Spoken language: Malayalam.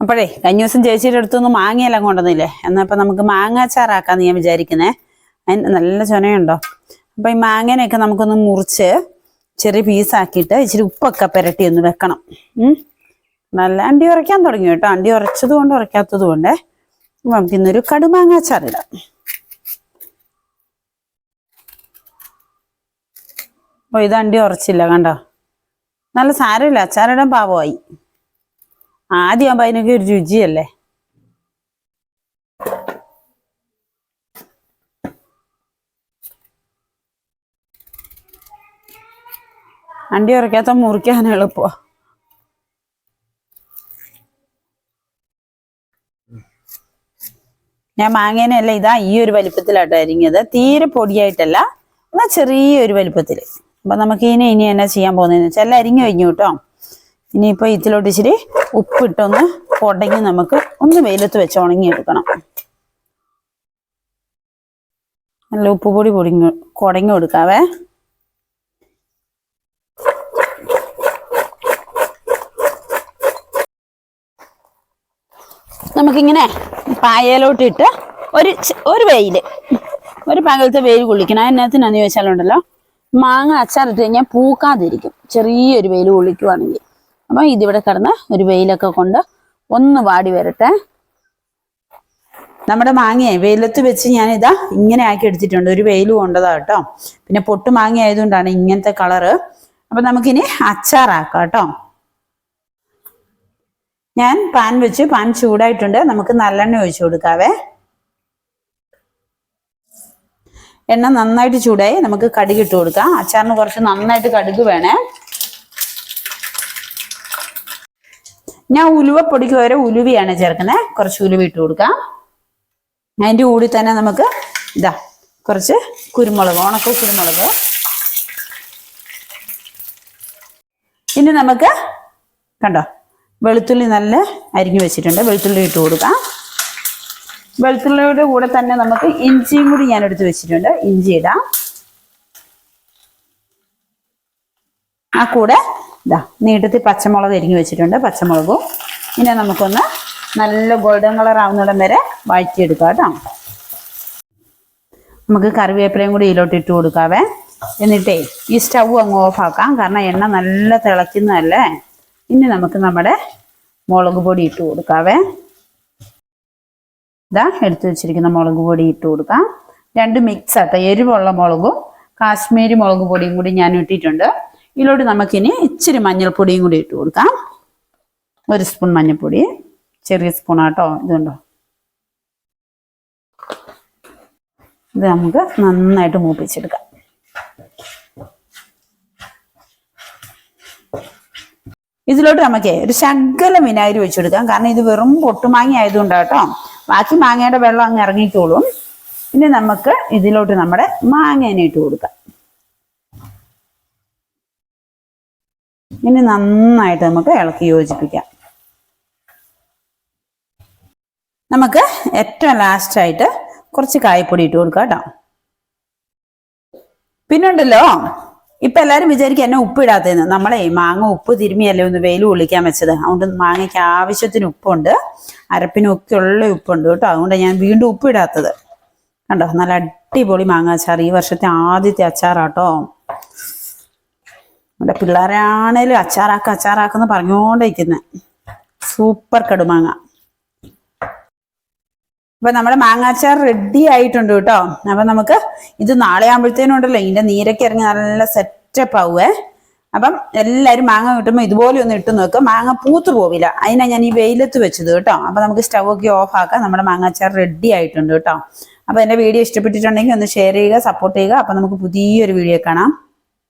അപ്പോഴേ കഴിഞ്ഞ ദിവസം ചേച്ചിയുടെ അടുത്തൊന്നും മാങ്ങയെല്ലാം കൊണ്ടുവന്നില്ലേ? എന്നാൽ ഇപ്പം നമുക്ക് മാങ്ങാച്ചാറാക്കാന്ന് ഞാൻ വിചാരിക്കുന്നേ. അതിന് നല്ല ചൊനയുണ്ടോ? അപ്പം ഈ മാങ്ങേനെയൊക്കെ നമുക്കൊന്ന് മുറിച്ച് ചെറിയ പീസാക്കിയിട്ട് ഇച്ചിരി ഉപ്പൊക്കെ പുരട്ടി ഒന്ന് വെക്കണം. നല്ല അണ്ടി ഉറയ്ക്കാൻ തുടങ്ങി കേട്ടോ. അണ്ടി ഉറച്ചത് കൊണ്ട് ഉറയ്ക്കാത്തത് കൊണ്ടേ നമുക്കിന്നൊരു കടുമാങ്ങാച്ചാറിടാം ഓ ഇത് അണ്ടി ഉറച്ചില്ല കണ്ടോ? നല്ല സാരമില്ല. അച്ചാറിടാൻ പാവമായി. ആദ്യം അതിനൊക്കെ ഒരു രുചിയല്ലേ? അണ്ടി ഉറക്കാത്ത മുറിക്കാൻ എളുപ്പമാ. ഞാൻ മാങ്ങേനല്ല ഇതാ ഈ ഒരു വലിപ്പത്തിലാട്ടോ അരിഞ്ഞത്. തീരെ പൊടിയായിട്ടല്ല എന്നാ ചെറിയൊരു വലിപ്പത്തിൽ അപ്പൊ നമുക്ക് ഇനി ഇനി എന്നാ ചെയ്യാൻ പോകുന്നതെന്ന് വെച്ചാൽ അരിഞ്ഞു കഴിഞ്ഞു കേട്ടോ. ഇനിയിപ്പോ ഇതിലോട്ട് ഇച്ചിരി ഉപ്പിട്ടൊന്ന് ഉടങ്ങി നമുക്ക് ഒന്ന് വെയിലത്ത് വെച്ച് ഉണങ്ങിയെടുക്കണം. നല്ല ഉപ്പ് പൊടി പൊടിങ്ങി കുടങ്ങി കൊടുക്കാവേ. നമുക്കിങ്ങനെ പായയിലോട്ടിട്ട് ഒരു ഒരു വെയിൽ ഒരു പകലത്തെ വെയിൽ കൊള്ളിക്കണം അതിനകത്തിനാന്ന് ചോദിച്ചാലുണ്ടല്ലോ മാങ്ങ അച്ചാറിട്ട് കഴിഞ്ഞാൽ പൂക്കാതിരിക്കും. ചെറിയൊരു വെയിൽ കൊള്ളിക്കുവാണെങ്കിൽ അപ്പം ഇതിവിടെ കിടന്ന് ഒരു വെയിലൊക്കെ കൊണ്ട് ഒന്ന് വാടി വരട്ടെ. നമ്മുടെ മാങ്ങയെ വെയിലത്ത് വെച്ച് ഇതാ ഇങ്ങനെ ആക്കി എടുത്തിട്ടുണ്ട്. ഒരു വെയിൽ കൊണ്ടതാ കേട്ടോ. പിന്നെ പൊട്ട് മാങ്ങ ആയതുകൊണ്ടാണ് ഇങ്ങനത്തെ കളറ് അപ്പൊ നമുക്കിനി അച്ചാറാക്കാം കേട്ടോ. ഞാൻ പാൻ വെച്ച് പാൻ ചൂടായിട്ടുണ്ട്. നമുക്ക് നല്ലെണ്ണ ഒഴിച്ചു കൊടുക്കാവേ. എണ്ണ നന്നായിട്ട് ചൂടായി നമുക്ക് കടുക് ഇട്ട് കൊടുക്കാം. അച്ചാറിന് കുറച്ച് നന്നായിട്ട് കടുക് വേണേ. ഞാൻ ഉലുവ ഉലുവപ്പൊടിക്ക് വരെ ഉലുവയാണ് ചേർക്കുന്നത് കുറച്ച് ഉലുവ ഇട്ട് കൊടുക്കാം. അതിന്റെ കൂടി തന്നെ നമുക്ക് ഇതാ കുറച്ച് കുരുമുളക് ഉണക്ക കുരുമുളക്. ഇനി നമുക്ക് കണ്ടോ വെളുത്തുള്ളി നല്ല അരിഞ്ഞു വെച്ചിട്ടുണ്ട്. വെളുത്തുള്ളി ഇട്ട് കൊടുക്കാം. വെളുത്തുള്ളിയുടെ കൂടെ തന്നെ നമുക്ക് ഇഞ്ചിയും കൂടി ഞാൻ എടുത്ത് വെച്ചിട്ടുണ്ട്. ഇഞ്ചി ഇടാം. ആ കൂടെ ഇതാ നീട്ടത്തിൽ പച്ചമുളക് അരിഞ്ഞു വെച്ചിട്ടുണ്ട് പച്ചമുളകും. ഇനി നമുക്കൊന്ന് നല്ല ഗോൾഡൻ കളർ ആവുന്നിടം വരെ വഴറ്റിയെടുക്കാം കേട്ടോ. നമുക്ക് കറിവേപ്പിലയും കൂടി ഇതിലോട്ട് ഇട്ട് കൊടുക്കാവേ. എന്നിട്ടേ ഈ സ്റ്റൗ അങ്ങ് ഓഫാക്കാം കാരണം എണ്ണ നല്ല തിളയ്ക്കുന്നതല്ലേ. ഇനി നമുക്ക് നമ്മുടെ മുളക് പൊടി ഇട്ട് കൊടുക്കാവേ. ഇതാ എടുത്തു വെച്ചിരിക്കുന്ന മുളക് പൊടി ഇട്ട് കൊടുക്കാം. രണ്ട് മിക്സ് ആട്ടോ എരിവുള്ള മുളകും കാശ്മീരി മുളക് പൊടിയും കൂടി ഞാൻ ഇട്ടിട്ടുണ്ട്. ഇതിലോട്ട് നമുക്കിനി ഇച്ചിരി മഞ്ഞൾപ്പൊടിയും കൂടി ഇട്ട് കൊടുക്കാം. ഒരു സ്പൂൺ മഞ്ഞൾപ്പൊടി ചെറിയ സ്പൂണാട്ടോ ഇതുണ്ടോ ഇത് നമുക്ക് നന്നായിട്ട് മൂപ്പിച്ചെടുക്കാം. ഇതിലോട്ട് നമുക്ക് ഒരു ശകലം വിനാഗിരി വെച്ചെടുക്കാം കാരണം ഇത് വെറും പൊട്ടുമാങ്ങ ആയതുകൊണ്ടാട്ടോ ബാക്കി മാങ്ങയുടെ വെള്ളം അങ്ങ് ഇറങ്ങിക്കോളും. ഇനി നമുക്ക് ഇതിലോട്ട് നമ്മുടെ മാങ്ങേനെ ഇട്ട് കൊടുക്കാം. ഇനി നന്നായിട്ട് നമുക്ക് ഇളക്കി യോജിപ്പിക്കാം. നമുക്ക് ഏറ്റവും ലാസ്റ്റായിട്ട് കുറച്ച് കായപ്പൊടി ഇട്ട് കൊടുക്കാം കേട്ടോ. പിന്നുണ്ടല്ലോ ഇപ്പൊ എല്ലാരും വിചാരിക്കും എന്നെ ഉപ്പ് ഇടാത്തേന്ന് നമ്മളെ മാങ്ങ ഉപ്പ് തിരുമിയല്ലേ ഒന്ന് വെയിൽ കൊള്ളിക്കാൻ വെച്ചത്. അതുകൊണ്ട് മാങ്ങയ്ക്ക് ആവശ്യത്തിന് ഉപ്പുണ്ട്. അരപ്പിനൊക്കെ ഉള്ള ഉപ്പുണ്ട് കേട്ടോ. അതുകൊണ്ട് ഞാൻ വീണ്ടും ഉപ്പ് ഇടാത്തത്. കണ്ടോ നല്ല അടിപൊളി മാങ്ങ അച്ചാർ ഈ വർഷത്തെ ആദ്യത്തെ അച്ചാറാട്ടോ. നമ്മുടെ പിള്ളേരാണേലും അച്ചാറാക്ക അച്ചാറാക്കെന്ന് പറഞ്ഞുകൊണ്ടിരിക്കുന്നത് സൂപ്പർ കടുമാങ്ങ. അപ്പൊ നമ്മുടെ മാങ്ങാച്ചാർ റെഡി ആയിട്ടുണ്ട് കേട്ടോ. അപ്പൊ നമുക്ക് ഇത് നാളെ ആകുമ്പോഴത്തേനും ഉണ്ടല്ലോ. ഇതിന്റെ നീരൊക്കെ ഇറങ്ങി നല്ല സെറ്റപ്പ് ആവുവേ. അപ്പം എല്ലാവരും മാങ്ങ കിട്ടുമ്പോൾ ഇതുപോലെ ഒന്ന് ഇട്ട് നോക്കുക മാങ്ങ പൂത്തു പോവില്ല. അതിനാ ഞാൻ ഈ വെയിലത്ത് വെച്ചത് കേട്ടോ. അപ്പൊ നമുക്ക് സ്റ്റൗ ഒക്കെ ഓഫ് ആക്കാം. നമ്മുടെ മാങ്ങാച്ചാർ റെഡി ആയിട്ടുണ്ട് കേട്ടോ. അപ്പൊ എന്റെ വീഡിയോ ഇഷ്ടപ്പെട്ടിട്ടുണ്ടെങ്കിൽ ഒന്ന് ഷെയർ ചെയ്യുക സപ്പോർട്ട് ചെയ്യുക. അപ്പൊ നമുക്ക് പുതിയൊരു വീഡിയോ കാണാം.